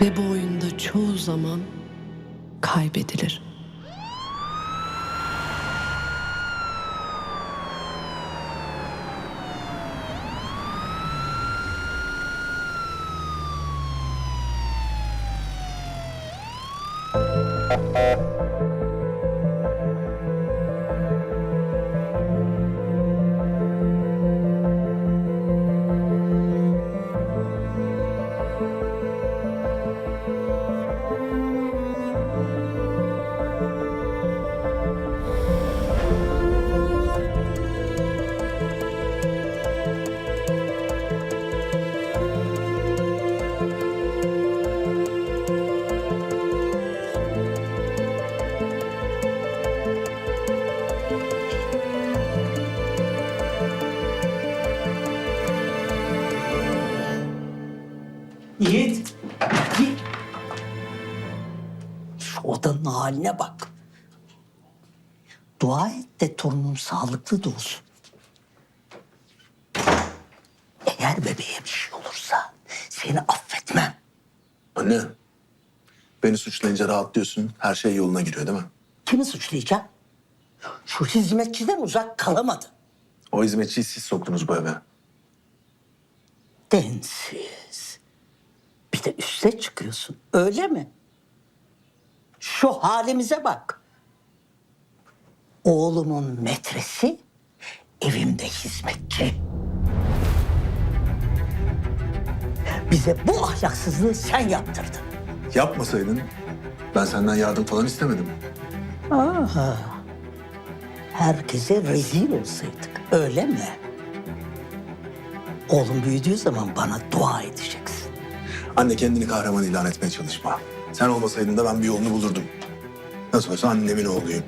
Ve bu oyunda çoğu zaman kaybedilir. Yiğit. Yiğit. Şu odanın haline bak. Dua et de torunum sağlıklı da olsun. Eğer bebeğe bir şey olursa seni affetmem. Anne, beni suçlayınca rahatlıyorsun. Her şey yoluna giriyor değil mi? Kimi suçlayacağım? Şu hizmetçiden uzak kalamadım. O hizmetçiyi siz soktunuz bu eve. Densiz. De üste çıkıyorsun. Öyle mi? Şu halimize bak. Oğlumun metresi evimde hizmetçi. Bize bu ahlaksızlığı sen yaptırdın. Yapmasaydın ben senden yardım falan istemedim. Aha. Herkese rezil olsaydık. Öyle mi? Oğlum büyüdüğü zaman bana dua edeceksin. Anne kendini kahraman ilan etmeye çalışma. Sen olmasaydın da ben bir yolunu bulurdum. Nasıl olsa annemin oğluyum.